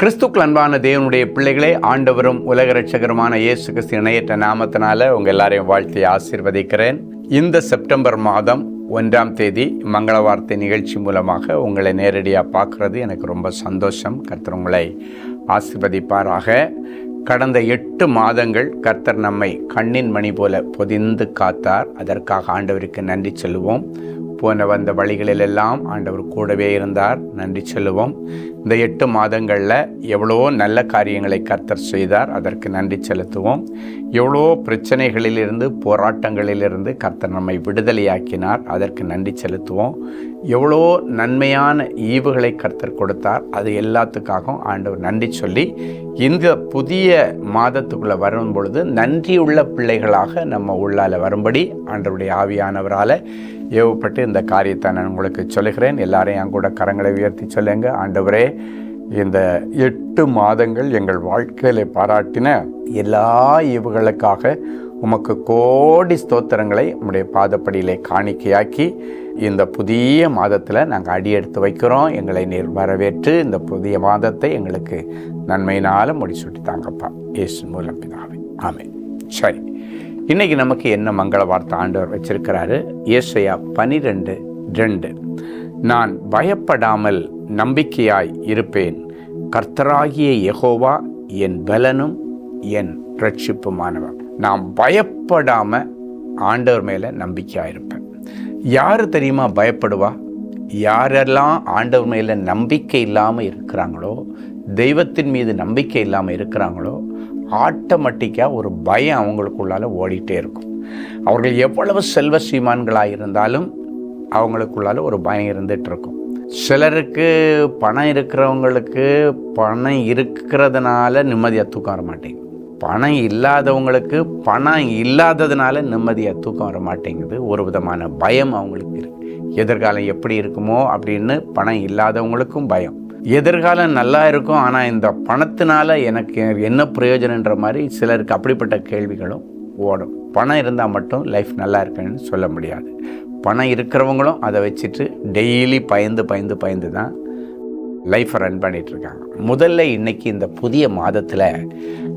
கிறிஸ்துக்கள் அன்பான தேவனுடைய பிள்ளைகளே ஆண்டவரும் உலக ரட்சகருமான இயேசு கிறிஸ்து இணையற்ற நாமத்தினால உங்க எல்லாரையும் வாழ்த்தி ஆசீர்வதிக்கிறேன். இந்த செப்டம்பர் மாதம் ஒன்றாம் தேதி மங்கள வார்த்தை நிகழ்ச்சி மூலமாக உங்களை நேரடியாக பார்க்குறது. எனக்கு ரொம்ப சந்தோஷம். கர்த்தர் உங்களை ஆசிர்வதிப்பாராக. கடந்த எட்டு மாதங்கள் கர்த்தர் நம்மை கண்ணின் மணி போல பொதிந்து காத்தார். அதற்காக ஆண்டவருக்கு நன்றி சொல்லுவோம். போன வந்த வழிகளிலெல்லாம் ஆண்டவர் கூடவே இருந்தார். நன்றி சொல்லுவோம் இந்த எட்டு மாதங்களில் எவ்வளோ நல்ல காரியங்களை கர்த்தர் செய்தார். அதற்கு நன்றி செலுத்துவோம். எவ்வளோ பிரச்சனைகளிலிருந்து போராட்டங்களிலிருந்து கர்த்தர் நம்மை விடுதலையாக்கினார். அதற்கு நன்றி செலுத்துவோம். எவ்வளோ நன்மையான ஈவுகளை கர்த்தர் கொடுத்தார் அது எல்லாத்துக்காகவும் ஆண்டவர் நன்றி சொல்லி இந்த புதிய மாதத்துக்குள்ளே வரும் பொழுது நன்றியுள்ள பிள்ளைகளாக நம்ம உள்ளால வரும்படி ஆண்டவருடைய ஆவியானவரால் ஏவப்பட்டு இந்த காரியத்தை நான் உங்களுக்கு சொல்லுகிறேன். எல்லாரையும் என் கூட கரங்களை உயர்த்தி சொல்லுங்க. ஆண்டவரே இந்த எட்டு மாதங்கள் எங்கள் வாழ்க்கையில பாராட்டின எல்லா ஈவுகளுக்காக உமக்கு கோடி ஸ்தோத்திரங்களை உம்முடைய பாதப்படியிலே காணிக்கையாக்கி இந்த புதிய மாதத்தில் நாங்கள் அடி எடுத்து வைக்கிறோம். எங்களை நீர் வரவேற்று இந்த புதிய மாதத்தை எங்களுக்கு நன்மையினால் முடிச்சுட்டு தாங்கப்பா. இயேசு மூலம் பிதாவே. ஆமே சரி. இன்றைக்கி நமக்கு என்ன மங்கள வார்த்தை ஆண்டவர் வச்சிருக்கிறாரு? ஏசையா பனிரெண்டு ரெண்டு. நான் பயப்படாமல் நம்பிக்கையாய் இருப்பேன். கர்த்தராகிய எகோவா என் பலனும் என் ரட்சிப்புமானவன் நான் பயப்படாமல் ஆண்டவர் மேலே நம்பிக்கையாக இருப்பேன் யார் தெரியுமா பயப்படுவா? யாரெல்லாம் ஆண்டவர் மேல நம்பிக்கை இல்லாமல் இருக்கிறாங்களோ தெய்வத்தின் மீது நம்பிக்கை இல்லாமல் இருக்கிறாங்களோ ஆட்டோமேட்டிக்காக ஒரு பயம் அவங்களுக்குள்ளால் ஓடிட்டே இருக்கும். அவர்கள் எவ்வளவு செல்வ சீமான்களாக இருந்தாலும் அவங்களுக்குள்ளால ஒரு பயம் இருந்துட்டு இருக்கும். சிலருக்கு பணம் இருக்கிறவங்களுக்கு பணம் இருக்கிறதுனால நிம்மதியாக தூக்கம் வர மாட்டேங்குது. பணம் இல்லாதவங்களுக்கு பணம் இல்லாததுனால நிம்மதியாக தூக்கம் வர மாட்டேங்குது. ஒரு விதமான பயம் அவங்களுக்கு இருக்கு. எதிர்காலம் எப்படி இருக்குமோ அப்படின்னு பணம் இல்லாதவங்களுக்கும் பயம். எதிர்காலம் நல்லா இருக்கும் ஆனால் இந்த பணத்தினால எனக்கு என்ன பிரயோஜனன்ற மாதிரி சிலருக்கு அப்படிப்பட்ட கேள்விகளும் ஓடும். பணம் இருந்தால் மட்டும் லைஃப் நல்லா இருக்குன்னு சொல்ல முடியாது. பணம் இருக்கிறவங்களும் அதை வச்சுட்டு டெய்லி பயந்து பயந்து பயந்து தான் லைஃப்பை ரன் பண்ணிகிட்ருக்காங்க முதல்ல இன்னைக்கு இந்த புதிய மாதத்தில்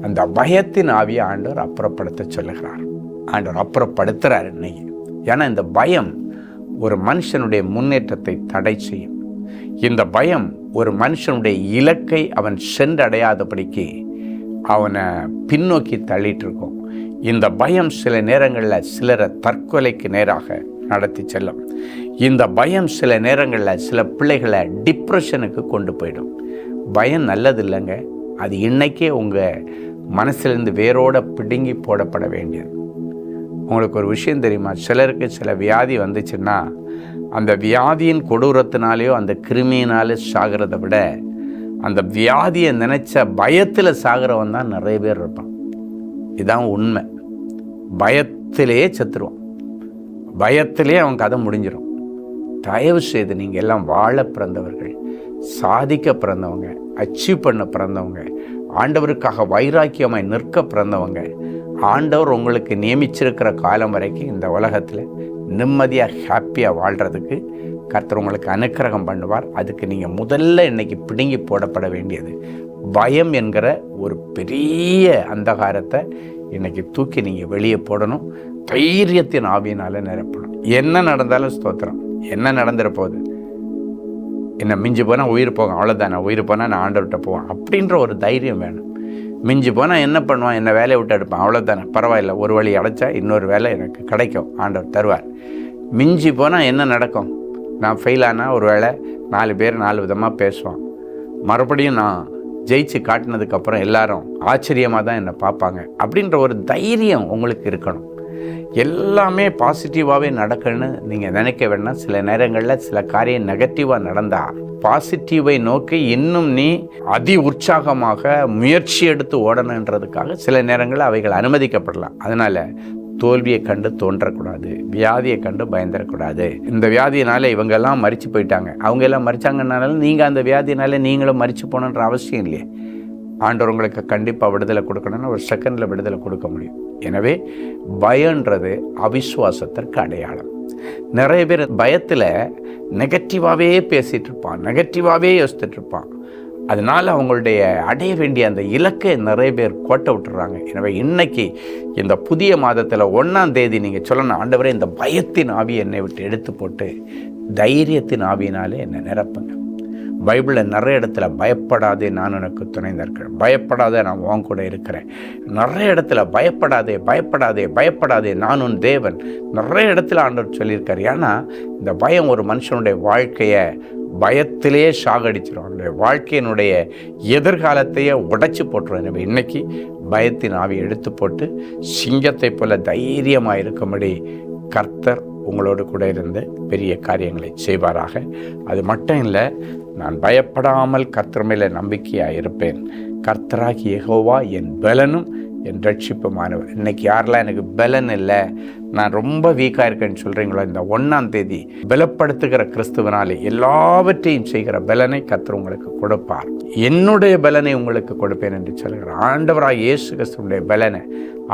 அந்த பயத்தின் ஆவியை ஆண்டவர் அப்புறப்படுத்த சொல்லுகிறார். ஆண்டவர் அப்புறப்படுத்துகிறார் இன்னைக்கு ஏன்னா இந்த பயம் ஒரு மனுஷனுடைய முன்னேற்றத்தை தடை செய்யும். இந்த பயம் ஒரு மனுஷனுடைய இலக்கை அவன் சென்றடையாதபடிக்கு அவனை பின்னோக்கி தள்ளிட்டு இருக்கும் இந்த பயம் சில நேரங்களில் சிலரை தற்கொலைக்கு நேராக நடத்தி செல்லும். இந்த பயம் சில நேரங்களில் சில பிள்ளைகளை டிப்ரெஷனுக்கு கொண்டு போயிடும். பயம் நல்லது இல்லைங்க அது இன்றைக்கே உங்கள் மனசுலேருந்து வேரோட பிடுங்கி போடப்பட வேண்டியது. உங்களுக்கு ஒரு விஷயம் தெரியுமா? சிலருக்கு சில வியாதி வந்துச்சுன்னா அந்த வியாதியின் கொடூரத்தினாலேயோ அந்த கிருமியினாலே சாகிறத விட அந்த வியாதியை நினைச்ச பயத்தில் சாகிறவன் தான் நிறைய பேர் இருப்பான். இதுதான் உண்மை. பயத்திலேயே செத்துருவான். பயத்திலே அவன் கதை முடிஞ்சிடும் தயவு செய்து நீங்கள் எல்லாம் வாழ பிறந்தவர்கள் சாதிக்க பிறந்தவங்க அச்சீவ் பண்ண பிறந்தவங்க ஆண்டவருக்காக வைராக்கியமாய் நிற்க பிறந்தவங்க. ஆண்டவர் உங்களுக்கு நியமிச்சிருக்கிற காலம் வரைக்கும் இந்த உலகத்தில் நிம்மதியாக ஹாப்பியாக வாழ்கிறதுக்கு கர்த்தர் உங்களுக்கு அனுக்கிரகம் பண்ணுவார். அதுக்கு நீங்கள் முதல்ல இன்னைக்கு பிடுங்கி போடப்பட வேண்டியது. பயம் என்கிற ஒரு பெரிய அந்தகாரத்தை இன்றைக்கி தூக்கி நீங்கள் வெளியே போடணும். தைரியத்தின் ஆவியினால் நிரப்பணும். என்ன நடந்தாலும் ஸ்தோத்திரம். என்ன நடந்துட போகுது என்ன மிஞ்சி போனால் உயிர் போகும் அவ்வளோதானே உயிர் போனால் நான் ஆண்டவர்கிட்ட போவேன். அப்படின்ற ஒரு தைரியம் வேணும். மிஞ்சி போனால் என்ன பண்ணுவான்? என்னை வேலையை விட்டு எடுப்பான்? அவ்வளோதானே பரவாயில்ல ஒரு வழி அடைச்சா இன்னொரு வேலை எனக்கு கிடைக்கும் ஆண்டவர் தருவார். மிஞ்சி போனால் என்ன நடக்கும்? நான் ஃபெயில் ஆனால் ஒரு வேளை நாலு பேர் நாலு விதமாக பேசுவான். மறுபடியும் நான் ஜெயிச்சு காட்டினதுக்கப்புறம் எல்லாரும் ஆச்சரியமாக தான் என்னை பார்ப்பாங்க. அப்படின்ற ஒரு தைரியம் உங்களுக்கு இருக்கணும். எல்லாமே பாசிட்டிவாகவே நடக்கணும்னு நீங்கள் நினைக்க வேணாம் சில நேரங்களில் சில காரியம் நெகட்டிவாக நடந்தால் பாசிட்டிவை நோக்கி இன்னும் நீ அதி உற்சாகமாக முயற்சி எடுத்து ஓடணுன்றதுக்காக சில நேரங்களில் அவைகள் அனுமதிக்கப்படலாம். அதனால் தோல்வியை கண்டு தோன்றக்கூடாது வியாதியை கண்டு பயந்துடக்கூடாது இந்த வியாதியினால இவங்கெல்லாம் மறித்து போயிட்டாங்க. அவங்க எல்லாம் மறிச்சாங்கனால நீங்கள் அந்த வியாதியினால நீங்களும் மறித்து போகணுன்ற அவசியம் இல்லையே. ஆண்டவர் உங்களுக்கு கண்டிப்பாக விடுதலை கொடுக்கணும்னா ஒரு செகண்டில் விடுதலை கொடுக்க முடியும். எனவே பயன்றது அவிஸ்வாசத்திற்கு அடையாளம். நிறைய பேர் பயத்தில் நெகட்டிவாகவே பேசிகிட்டு இருப்பான் நெகட்டிவாகவே யோசித்துட்டு இருப்பான். அதனால் அவங்களுடைய அடைய வேண்டிய அந்த இலக்கை நிறைய பேர் கோட்டை விட்டுறாங்க. எனவே இன்றைக்கி இந்த புதிய மாதத்தில் ஒன்றாம் தேதி நீங்கள் சொல்லணும் ஆண்டவரே இந்த பயத்தின் ஆவி என்னை விட்டு எடுத்து போட்டு தைரியத்தின் ஆவியினாலே என்னை நிரப்புங்க. பைபிளில் நிறைய இடத்துல பயப்படாதே நான் உனக்கு துணை இருக்கிறேன் பயப்படாதே நான் உன் கூட இருக்கிறேன். நிறைய இடத்துல பயப்படாதே பயப்படாதே பயப்படாதே நான் உன் தேவன். நிறைய இடத்துல ஆண்டவர் சொல்லியிருக்காரு. ஏன்னா இந்த பயம் ஒரு மனுஷனுடைய வாழ்க்கையை பயத்திலே சாகடிச்சிடும் அவனுடைய வாழ்க்கையினுடைய எதிர்காலத்தையே உடைச்சி போட்டுரும். நம்ம இன்றைக்கி பயத்தின் ஆவி எடுத்து போட்டு சிங்கத்தை போல தைரியமாக இருக்கும்படி கர்த்தர் உங்களோடு கூட இருந்து பெரிய காரியங்களை செய்வாராக. அது மட்டும் இல்லை நான் பயப்படாமல் கர்த்தர் மேலே நம்பிக்கையாக இருப்பேன் கர்த்தராகி எகோவா என் பலனும் என் ரட்சிப்புமானவர். இன்னைக்கு யாரெல்லாம் எனக்கு பலன் இல்லை நான் ரொம்ப வீக்காக இருக்கேன்னு சொல்கிறீங்களோ இந்த ஒன்றாம் தேதி பலப்படுத்துகிற கிறிஸ்துவனாலே எல்லாவற்றையும் செய்கிற பலனை கர்த்தர் உங்களுக்கு கொடுப்பார். என்னுடைய பலனை உங்களுக்கு கொடுப்பேன் என்று சொல்கிறார் ஆண்டவராக இயேசு கிறிஸ்துவனுடைய பலனை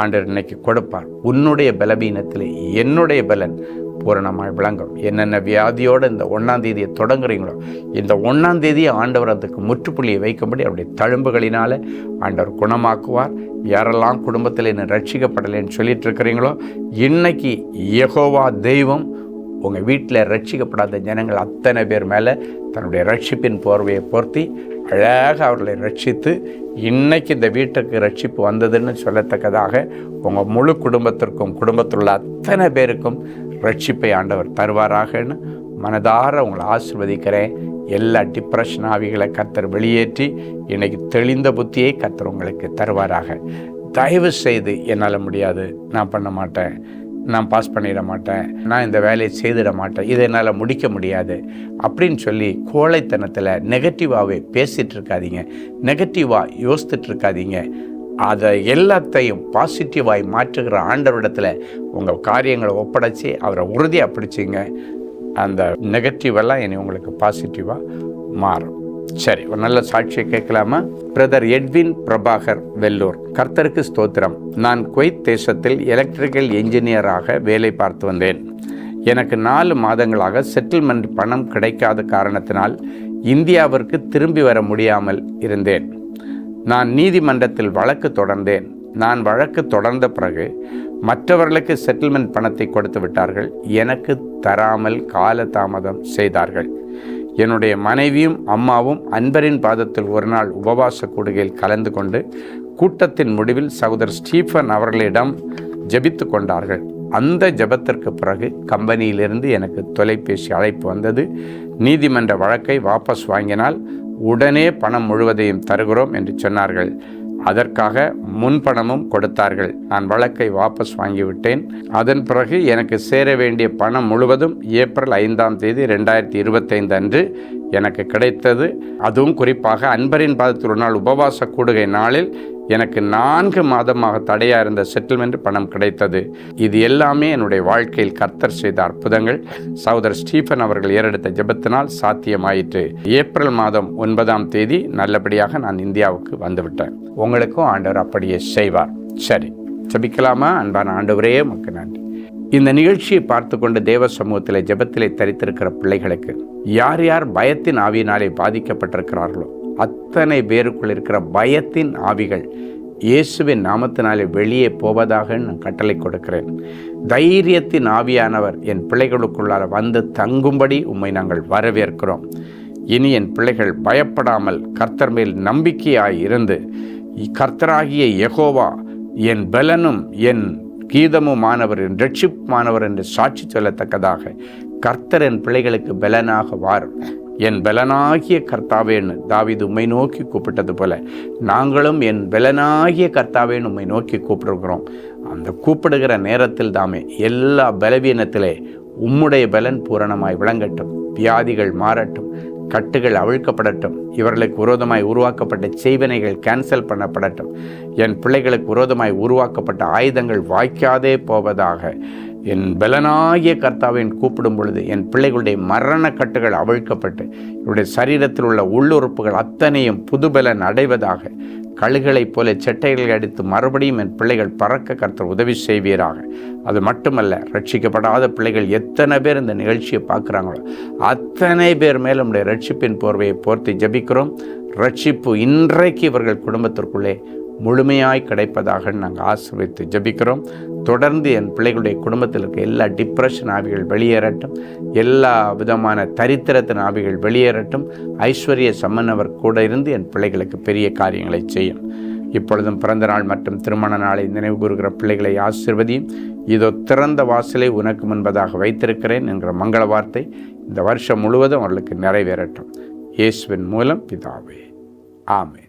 ஆண்டவர் இன்னைக்கு கொடுப்பார். உன்னுடைய பலவீனத்தில் என்னுடைய பலன் பூரணமாய் விளங்கும் என்னென்ன வியாதியோடு இந்த ஒன்றாம் தேதியை தொடங்குறீங்களோ இந்த ஒன்றாம் தேதியை ஆண்டவர் அதுக்கு முற்றுப்புள்ளியை வைக்கும்படி அவருடைய தழும்புகளினால ஆண்டவர் குணமாக்குவார். யாரெல்லாம் குடும்பத்தில் என்ன ரட்சிக்கப்படலைன்னு சொல்லிட்டு இருக்கிறீங்களோ இன்னைக்கு யெகோவா தெய்வம் உங்கள் வீட்டில் ரட்சிக்கப்படாத ஜனங்கள் அத்தனை பேர் மேலே தன்னுடைய ரட்சிப்பின் போர்வையை பொருத்தி அழகாக அவர்களை ரட்சித்து இன்னைக்கு இந்த வீட்டுக்கு ரட்சிப்பு வந்ததுன்னு சொல்லத்தக்கதாக உங்கள் முழு குடும்பத்திற்கும் குடும்பத்தில் உள்ள அத்தனை பேருக்கும் ரட்சிப்பை ஆண்டவர் தருவாராகன்னு மனதார உங்களை ஆசிர்வதிக்கிறேன். எல்லா டிப்ரெஷன் ஆவிகளை கத்தர் வெளியேற்றி இன்னைக்கு தெளிந்த புத்தியை கத்தர் உங்களுக்கு தருவாராக. தயவு செய்து என்னால் முடியாது. நான் பண்ண மாட்டேன். நான் பாஸ் பண்ணிட மாட்டேன். நான் இந்த வேலையை செய்திட மாட்டேன். இதை என்னால் முடிக்க முடியாது. அப்படின்னு சொல்லி கோழைத்தனத்தில் நெகட்டிவாகவே பேசிகிட்டு இருக்காதீங்க. நெகட்டிவாக யோசித்துட்டு இருக்காதீங்க. அதை எல்லாத்தையும் பாசிட்டிவாய் மாற்றுகிற ஆண்டவரிடத்தில் உங்கள் காரியங்களை ஒப்படைச்சி அவரை உறுதியாக பிடிச்சிங்க. அந்த நெகட்டிவ் எல்லாம் இனி உங்களுக்கு பாசிட்டிவாக மாறும். சரி ஒரு நல்ல சாட்சியை கேட்கலாமா? பிரதர் எட்வின் பிரபாகர் வெல்லூர் கர்த்தருக்கு ஸ்தோத்திரம். நான் குவைத் தேசத்தில் எலக்ட்ரிக்கல் என்ஜினியராக வேலை பார்த்து வந்தேன். எனக்கு நாலு மாதங்களாக செட்டில்மெண்ட் பணம் கிடைக்காத காரணத்தினால் இந்தியாவிற்கு திரும்பி வர முடியாமல் இருந்தேன். நான் நீதிமன்றத்தில் வழக்கு தொடர்ந்தேன். நான் வழக்கு தொடர்ந்த பிறகு மற்றவர்களுக்கு செட்டில்மெண்ட் பணத்தை கொடுத்து விட்டார்கள். எனக்கு தராமல் காலதாமதம் செய்தார்கள். என்னுடைய மனைவியும் அம்மாவும் அன்பரின் பாதத்தில் ஒரு நாள் உபவாச கூடுகையில் கலந்து கொண்டு கூட்டத்தின் முடிவில் சகோதரர் ஸ்டீஃபன் அவர்களிடம் ஜெபித்து கொண்டார்கள். அந்த ஜபத்திற்கு பிறகு கம்பெனியிலிருந்து எனக்கு தொலைபேசி அழைப்பு வந்தது. நீதிமன்ற வழக்கை வாபஸ் வாங்கினால் உடனே பணம் முழுவதையும் தருகிறோம் என்று சொன்னார்கள். அதற்காக முன்பணமும் கொடுத்தார்கள். நான் வழக்கை வாபஸ் வாங்கிவிட்டேன். அதன் பிறகு எனக்கு சேர வேண்டிய பணம் முழுவதும் ஏப்ரல் ஐந்தாம் தேதி ரெண்டாயிரத்தி இருபத்தைந்து அன்று எனக்கு கிடைத்தது. அதுவும் குறிப்பாக அன்பரின் பாதத்தில் ஒரு நாள் உபவாச கூடுகை நாளில் எனக்கு நான்கு மாதமாக தடையாக இருந்த செட்டில்மெண்ட் பணம் கிடைத்தது. இது எல்லாமே என்னுடைய வாழ்க்கையில் கர்த்தர் செய்த அற்புதங்கள். சகோதரர் ஸ்டீஃபன் அவர்கள் ஏறெடுத்த ஜெபத்தினால் சாத்தியமாயிற்று. ஏப்ரல் மாதம் ஒன்பதாம் தேதி நல்லபடியாக நான் இந்தியாவுக்கு வந்துவிட்டேன். உங்களுக்கும் ஆண்டவர் அப்படியே செய்வார். சரி ஜபிக்கலாமா? அன்பான ஆண்டவரே உமக்கு நன்றி. இந்த நிகழ்ச்சியை பார்த்து கொண்டு தேவ சமூகத்தில் ஜபத்திலே தரித்திருக்கிற பிள்ளைகளுக்கு யார் யார் பயத்தின் ஆவியினாலே பாதிக்கப்பட்டிருக்கிறார்களோ அத்தனை பேருக்குள் இருக்கிற பயத்தின் ஆவிகள் இயேசுவின் நாமத்தினாலே வெளியே போவதாக நான் கட்டளை கொடுக்கிறேன். தைரியத்தின் ஆவியானவர் என் பிள்ளைகளுக்குள்ளார வந்து தங்கும்படி உம்மை நாங்கள் வரவேற்கிறோம். இனி என் பிள்ளைகள் பயப்படாமல் கர்த்தர் மேல் நம்பிக்கையாய் இருந்து கர்த்தராகிய யகோவா என் பலனும் என் கீதமுமானவர் என் ரட்சிப்புமானவர் என்று சாட்சி சொல்லத்தக்கதாக கர்த்தர் என் பிள்ளைகளுக்கு பலனாக வாரும் என் பலனாகிய கர்த்தாவேன்னு தாவிது உம்மை நோக்கி கூப்பிட்டது போல நாங்களும் என் பலனாகிய கர்த்தாவேன்னு உம்மை நோக்கி கூப்பிடுகிறோம் அந்த கூப்பிடுகிற நேரத்தில் தாமே எல்லா பலவீனத்திலே உம்முடைய பலன் பூரணமாய் விளங்கட்டும் வியாதிகள் மாறட்டும் கட்டுகள் அவிழ்க்கப்படட்டும் இவர்களுக்கு விரோதமாய் உருவாக்கப்பட்ட செய்வனைகள் கேன்சல் பண்ணப்படட்டும். என் பிள்ளைகளுக்கு விரோதமாய் உருவாக்கப்பட்ட ஆயுதங்கள் வாய்க்காதே போவதாக என் பலனாகிய கர்த்தாவின் கூப்பிடும் பொழுது என் பிள்ளைகளுடைய மரண கட்டுகள் அவிழ்க்கப்பட்டு இவருடைய சரீரத்தில் உள்ள உள்ளுறுப்புகள் அத்தனையும் புதுபலன் அடைவதாக கழுகளைப் போல செட்டைகளை அடித்து மறுபடியும் என் பிள்ளைகள் பறக்க கர்த்தர் உதவி செய்வீராக. அது மட்டுமல்ல ரட்சிக்கப்படாத பிள்ளைகள் எத்தனை பேர் இந்த நிகழ்ச்சியை பார்க்குறாங்களோ அத்தனை பேர் மேலும் நம்முடைய ரட்சிப்பின் போர்வையை போர்த்தி ஜபிக்கிறோம். ரட்சிப்பு இன்றைக்கு இவர்கள் குடும்பத்திற்குள்ளே முழுமையாய் கிடைப்பதாக நாங்கள் ஆசிர்வித்து ஜெபிக்கிறோம். தொடர்ந்து என் பிள்ளைகளுடைய குடும்பத்தில் இருக்க எல்லா டிப்ரெஷன் ஆவிகள் வெளியேறட்டும். எல்லா விதமான தரித்திரத்தின் ஆவிகள் வெளியேறட்டும். ஐஸ்வர்ய சம்மன்னவர் கூட இருந்து என் பிள்ளைகளுக்கு பெரிய காரியங்களை செய்யும். இப்பொழுதும் பிறந்த நாள் மற்றும் திருமண நாளை நினைவு கூறுகிற பிள்ளைகளை ஆசிர்வதியும் இதோ திறந்த வாசலை உனக்கு முன்பதாக வைத்திருக்கிறேன் என்கிற மங்கள வார்த்தை இந்த வருஷம் முழுவதும் அவர்களுக்கு நிறைவேறட்டும். இயேசுவின் மூலம் பிதாவே. ஆமே